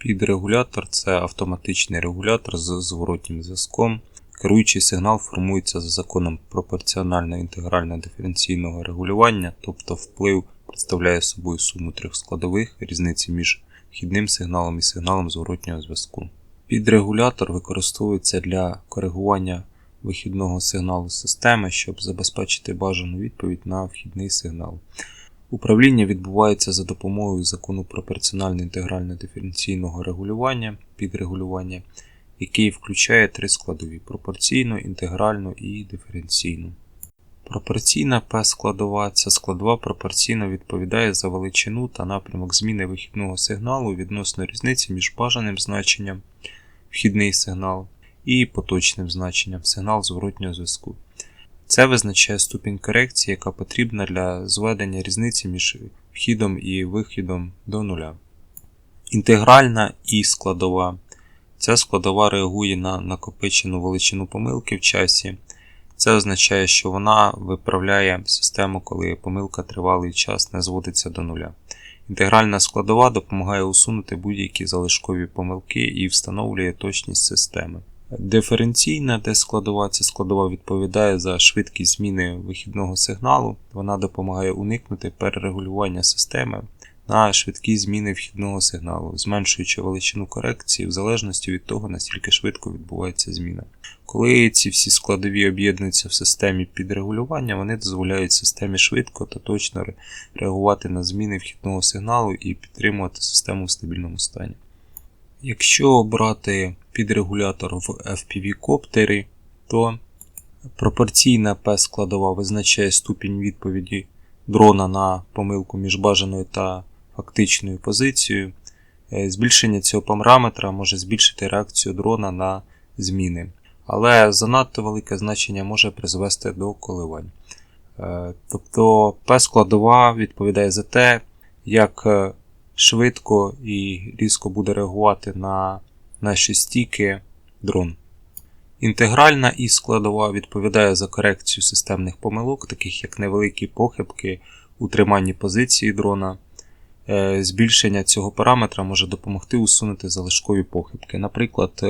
Підрегулятор це автоматичний регулятор з зворотнім зв'язком. Керуючий сигнал формується за законом пропорціонально інтегрального диференційного регулювання, тобто вплив представляє собою суму трьох складових різниці між вхідним сигналом і сигналом зворотнього зв'язку. Підрегулятор використовується для коригування вихідного сигналу системи, щоб забезпечити бажану відповідь на вхідний сигнал. Управління відбувається за допомогою закону пропорціонально інтегрально диференційного регулювання, підрегулювання, який включає три складові пропорційну, інтегральну і диференційну. Пропорційна P складова ця складова пропорційно відповідає за величину та напрямок зміни вихідного сигналу відносно різниці між бажаним значенням вхідний сигнал і поточним значенням сигнал зворотнього зв'язку. Це визначає ступінь корекції, яка потрібна для зведення різниці між вхідом і вихідом до нуля. Інтегральна і складова. Ця складова реагує на накопичену величину помилки в часі. Це означає, що вона виправляє систему, коли помилка тривалий час не зводиться до нуля. Інтегральна складова допомагає усунути будь-які залишкові помилки і встановлює точність системи. Диференційна де складова ця складова відповідає за швидкість зміни вихідного сигналу. Вона допомагає уникнути перерегулювання системи на швидкі зміни вхідного сигналу, зменшуючи величину корекції в залежності від того, наскільки швидко відбувається зміна. Коли ці всі складові об'єднуються в системі підрегулювання, вони дозволяють системі швидко та точно реагувати на зміни вхідного сигналу і підтримувати систему в стабільному стані. Якщо брати підрегулятор в FPV-коптері, то пропорційна P складова визначає ступінь відповіді дрона на помилку між бажаною та фактичною позицією. Збільшення цього параметра може збільшити реакцію дрона на зміни, але занадто велике значення може призвести до коливань. Тобто P складова відповідає за те, як швидко і різко буде реагувати на наші стіки дрон. Інтегральна і складова відповідає за корекцію системних помилок, таких як невеликі похибки у триманні позиції дрона. Збільшення цього параметра може допомогти усунути залишкові похибки. Наприклад,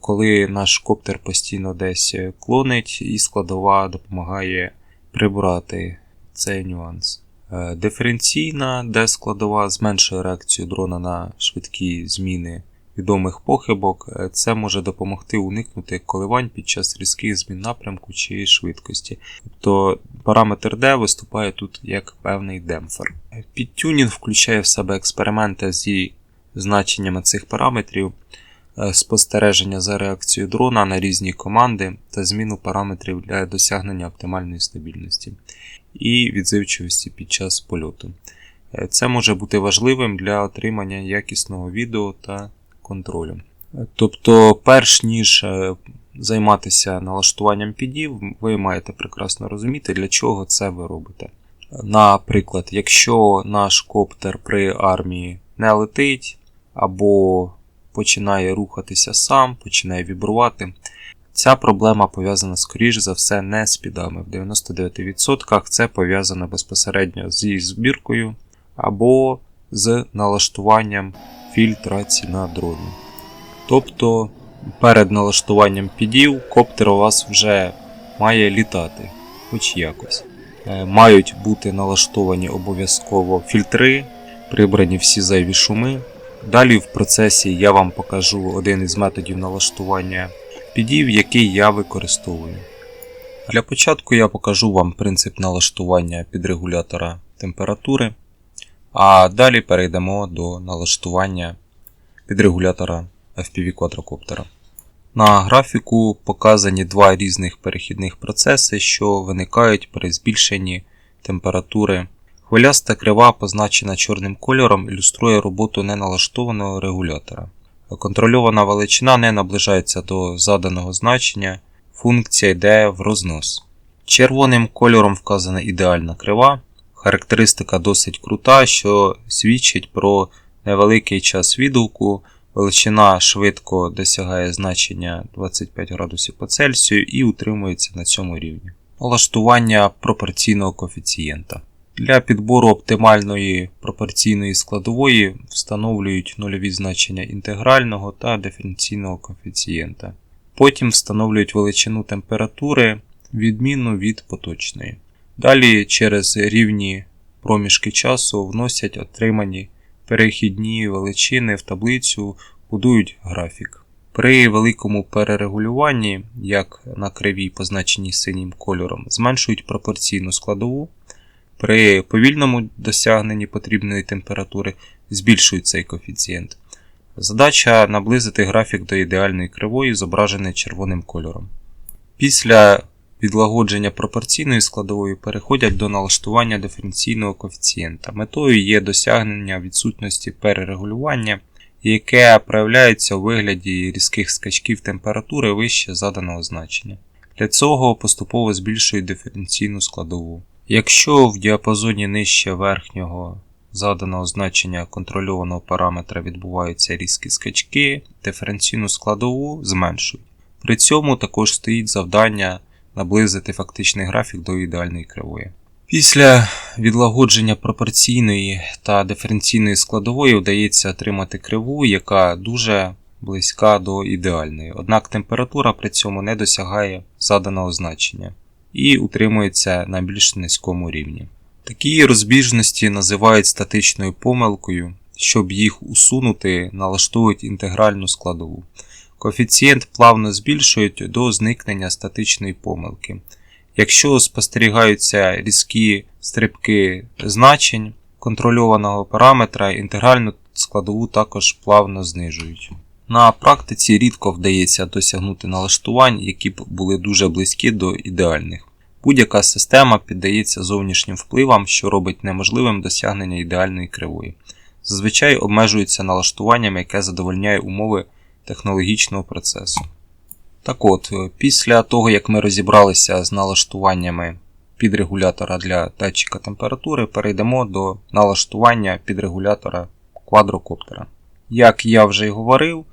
коли наш коптер постійно десь клонить, і складова допомагає прибрати цей нюанс. Диференційна, де складова зменшує реакцію дрона на швидкі зміни відомих похибок, це може допомогти уникнути коливань під час різких змін напрямку чи швидкості. Тобто параметр D виступає тут як певний демпфер. Підтюнінг включає в себе експерименти зі значеннями цих параметрів, спостереження за реакцією дрона на різні команди та зміну параметрів для досягнення оптимальної стабільності і відзивчивості під час польоту. Це може бути важливим для отримання якісного відео та контролю. Тобто, перш ніж займатися налаштуванням підів, ви маєте прекрасно розуміти, для чого це ви робите. Наприклад, якщо наш коптер при армії не летить, або починає рухатися сам, починає вібрувати, ця проблема пов'язана, скоріш за все, не з підами. В 99% це пов'язано безпосередньо зі збіркою або з налаштуванням фільтрації на дроні. Тобто перед налаштуванням підів коптер у вас вже має літати, хоч якось. Мають бути налаштовані обов'язково фільтри, прибрані всі зайві шуми. Далі в процесі я вам покажу один із методів налаштування підів, який я використовую. Для початку я покажу вам принцип налаштування підрегулятора температури, а далі перейдемо до налаштування підрегулятора FPV квадрокоптера. На графіку показані два різних перехідних процеси, що виникають при збільшенні температури. Хвиляста крива, позначена чорним кольором, ілюструє роботу неналаштованого регулятора. Контрольована величина не наближається до заданого значення, функція йде в рознос. Червоним кольором вказана ідеальна крива. Характеристика досить крута, що свідчить про невеликий час відгуку. Величина швидко досягає значення 25 градусів по Цельсію і утримується на цьому рівні. Налаштування пропорційного коефіцієнта. Для підбору оптимальної пропорційної складової встановлюють нульові значення інтегрального та диференційного коефіцієнта. Потім встановлюють величину температури відмінну від поточної. Далі через рівні проміжки часу вносять отримані перехідні величини в таблицю, будують графік. При великому перерегулюванні, як на кривій, позначеній синім кольором, зменшують пропорційну складову. При повільному досягненні потрібної температури збільшують цей коефіцієнт. Задача наблизити графік до ідеальної кривої, зображеної червоним кольором. Після відлагодження пропорційної складової переходять до налаштування диференційного коефіцієнта. Метою є досягнення відсутності перерегулювання, яке проявляється у вигляді різких скачків температури вище заданого значення. Для цього поступово збільшують диференційну складову. Якщо в діапазоні нижче верхнього заданого значення контрольованого параметра відбуваються різкі скачки, диференційну складову зменшують. При цьому також стоїть завдання наблизити фактичний графік до ідеальної кривої. Після відлагодження пропорційної та диференційної складової вдається отримати криву, яка дуже близька до ідеальної, однак температура при цьому не досягає заданого значення і утримується на більш низькому рівні. Такі розбіжності називають статичною помилкою, щоб їх усунути, налаштовують інтегральну складову. Коефіцієнт плавно збільшують до зникнення статичної помилки. Якщо спостерігаються різкі стрибки значень контрольованого параметра, інтегральну складову також плавно знижують. На практиці рідко вдається досягнути налаштувань, які б були дуже близькі до ідеальних. Будь-яка система піддається зовнішнім впливам, що робить неможливим досягнення ідеальної кривої. Зазвичай обмежується налаштуванням, яке задовольняє умови технологічного процесу. Так от, після того, як ми розібралися з налаштуваннями підрегулятора для датчика температури, перейдемо до налаштування підрегулятора квадрокоптера. Як я вже й говорив,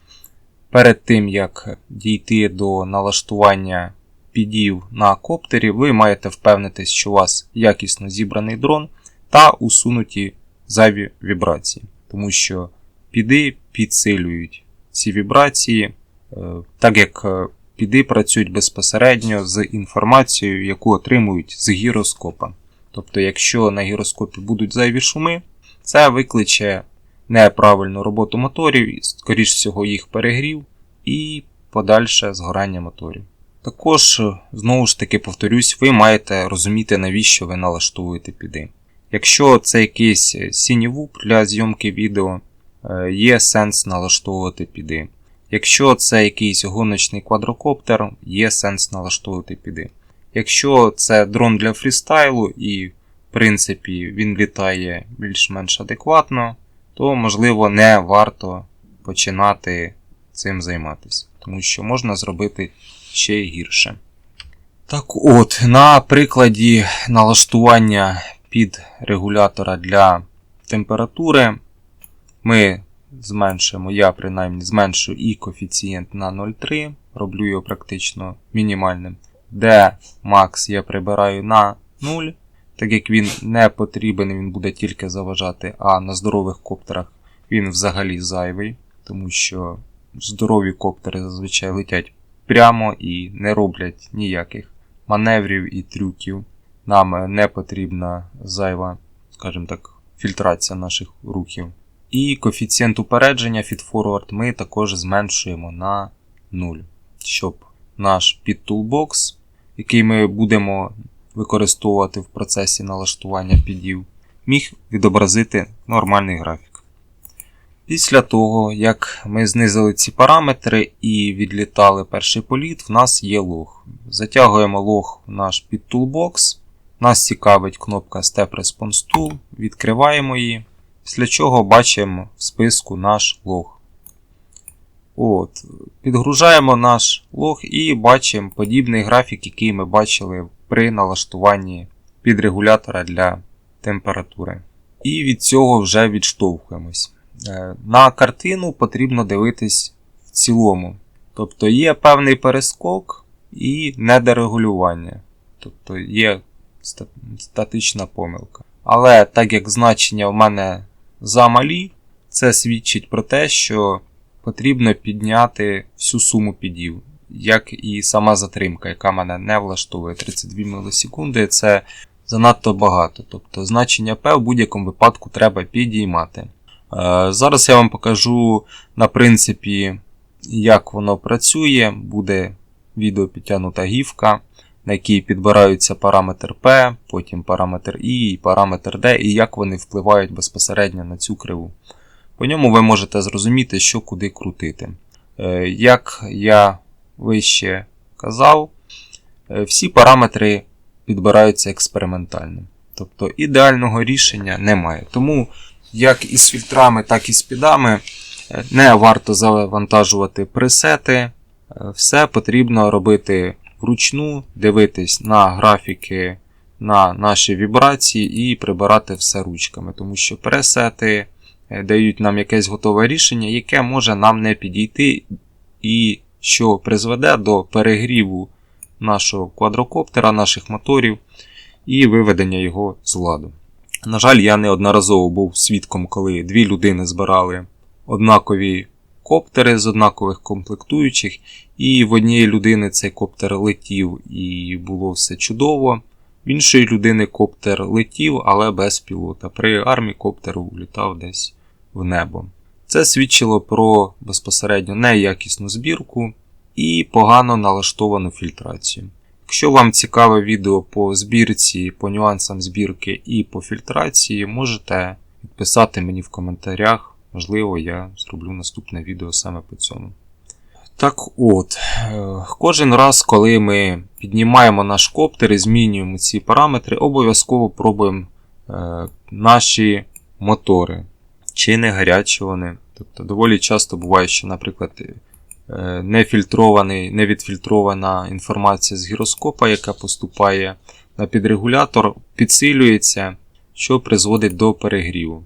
перед тим як дійти до налаштування підів на коптері, ви маєте впевнитись, що у вас якісно зібраний дрон та усунуті зайві вібрації, тому що піди підсилюють ці вібрації, е, так як е, піди працюють безпосередньо з інформацією, яку отримують з гіроскопа. Тобто, якщо на гіроскопі будуть зайві шуми, це викличе неправильну роботу моторів, скоріш всього, їх перегрів і подальше згорання моторів. Також, е, знову ж таки, повторюсь, ви маєте розуміти, навіщо ви налаштовуєте піди. Якщо це якийсь сінівуп для зйомки відео, Е, є сенс налаштовувати піди. Якщо це якийсь гоночний квадрокоптер, є сенс налаштовувати піди. Якщо це дрон для фрістайлу і, в принципі, він літає більш-менш адекватно, то, можливо, не варто починати цим займатися, тому що можна зробити ще гірше. Так от, на прикладі налаштування під регулятора для температури ми зменшуємо, я принаймні зменшую і коефіцієнт на 0,3, роблю його практично мінімальним. Де макс я прибираю на 0, так як він не потрібен, він буде тільки заважати, а на здорових коптерах він взагалі зайвий, тому що здорові коптери зазвичай летять прямо і не роблять ніяких маневрів і трюків. Нам не потрібна зайва, скажімо так, фільтрація наших рухів. І коефіцієнт упередження feed-forward ми також зменшуємо на 0, щоб наш підтулбокс, який ми будемо використовувати в процесі налаштування підів, міг відобразити нормальний графік. Після того, як ми знизили ці параметри і відлітали перший політ, в нас є лог. Затягуємо лог в наш підтулбокс. Нас цікавить кнопка Step Response Tool, відкриваємо її. Після чого бачимо в списку наш лог. От, Підгружаємо наш лог і бачимо подібний графік, який ми бачили при налаштуванні підрегулятора для температури. І від цього вже відштовхуємось. Е, на картину потрібно дивитись в цілому. Тобто є певний перескок і недорегулювання. Тобто є статична помилка. Але так як значення в мене замалі, це свідчить про те, що потрібно підняти всю суму підів, як і сама затримка, яка мене не влаштовує 32 мілісекунди, це занадто багато. Тобто значення P в будь-якому випадку треба підіймати. Е, Зараз я вам покажу на принципі, як воно працює. Буде відео підтягнута гівка, на якій підбираються параметр P, потім параметр I і параметр D, і як вони впливають безпосередньо на цю криву. По ньому ви можете зрозуміти, що куди крутити. Е, Як я вище казав, е, всі параметри підбираються експериментально. Тобто ідеального рішення немає. Тому як із фільтрами, так і з підами е, не варто завантажувати пресети. Е, Все потрібно робити вручну, дивитись на графіки, на наші вібрації і прибирати все ручками, тому що пресети дають нам якесь готове рішення, яке може нам не підійти, і що призведе до перегріву нашого квадрокоптера, наших моторів і виведення його з ладу. На жаль, я неодноразово був свідком, коли дві людини збирали однакові коптери з однакових комплектуючих, і в однієї людини цей коптер летів і було все чудово. В іншої людини коптер летів, але без пілота. При армії коптер улітав десь в небо. Це свідчило про безпосередньо неякісну збірку і погано налаштовану фільтрацію. Якщо вам цікаве відео по збірці, по нюансам збірки і по фільтрації, можете підписати мені в коментарях. Можливо, я зроблю наступне відео саме по цьому. Так от, е, кожен раз, коли ми піднімаємо наш коптер і змінюємо ці параметри, обов'язково пробуємо е, наші мотори. Чи не гарячі вони. Тобто доволі часто буває, що, наприклад, е, нефільтрований, невідфільтрована інформація з гіроскопа, яка поступає на підрегулятор, підсилюється, що призводить до перегріву.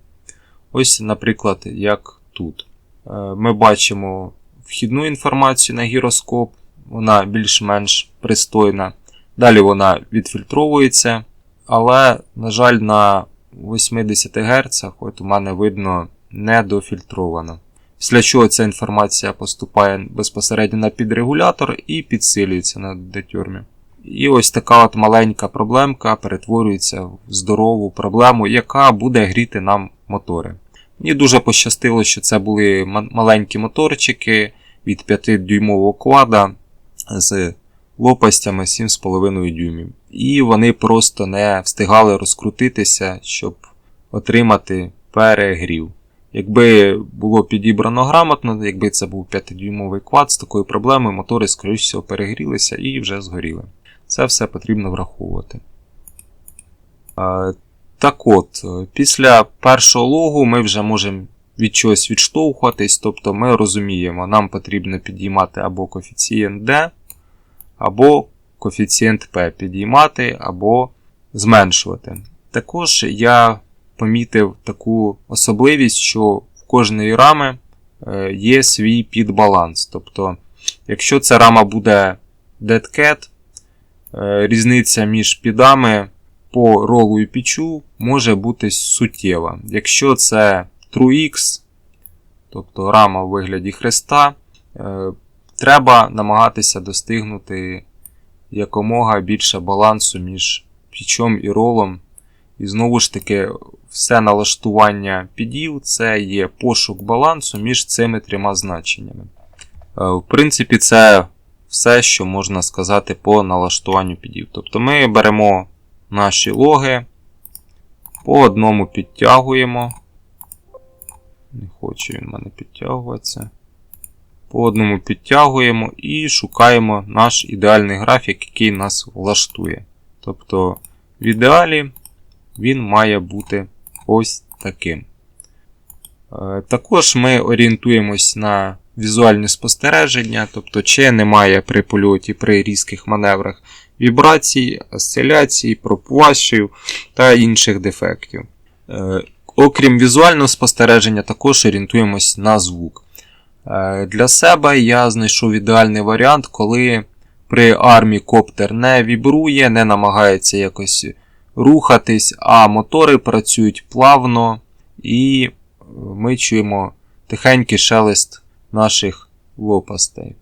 Ось, наприклад, як тут. Е, Ми бачимо вхідну інформацію на гіроскоп, вона більш-менш пристойна. Далі вона відфільтровується, але, на жаль, на 80 Гц от у мене видно недофільтровано. Після чого ця інформація поступає безпосередньо на підрегулятор і підсилюється на детюрмі. І ось така от маленька проблемка перетворюється в здорову проблему, яка буде гріти нам мотори. Мені дуже пощастило, що це були маленькі моторчики від 5-дюймового квада з лопастями 7,5 дюймів. І вони просто не встигали розкрутитися, щоб отримати перегрів. Якби було підібрано грамотно, якби це був 5-дюймовий квад з такою проблемою, мотори, скоріш всього, перегрілися і вже згоріли. Це все потрібно враховувати. Так от, після першого логу ми вже можемо від чогось відштовхуватись, тобто ми розуміємо, нам потрібно підіймати або коефіцієнт D, або коефіцієнт P підіймати або зменшувати. Також я помітив таку особливість, що в кожної рами є свій підбаланс. Тобто, якщо ця рама буде Dead Cat, різниця між підами по ролу і пічу може бути суттєва. Якщо це TrueX, тобто рама у вигляді хреста, треба намагатися достигнути якомога більше балансу між пічом і ролом. І знову ж таки, все налаштування підів це є пошук балансу між цими трьома значеннями. В принципі, це все, що можна сказати по налаштуванню підів. Тобто ми беремо наші логи, по одному підтягуємо. Не хоче він мене підтягуватися. По одному підтягуємо і шукаємо наш ідеальний графік, який нас влаштує. Тобто, в ідеалі він має бути ось таким. Е, також ми орієнтуємось на візуальні спостереження, тобто, чи немає при польоті при різких маневрах вібрацій, осциляцій, пропвашів та інших дефектів. Е, окрім візуального спостереження, також орієнтуємось на звук. Е, для себе я знайшов ідеальний варіант, коли при армії коптер не вібрує, не намагається якось рухатись, а мотори працюють плавно і ми чуємо тихенький шелест наших лопастей.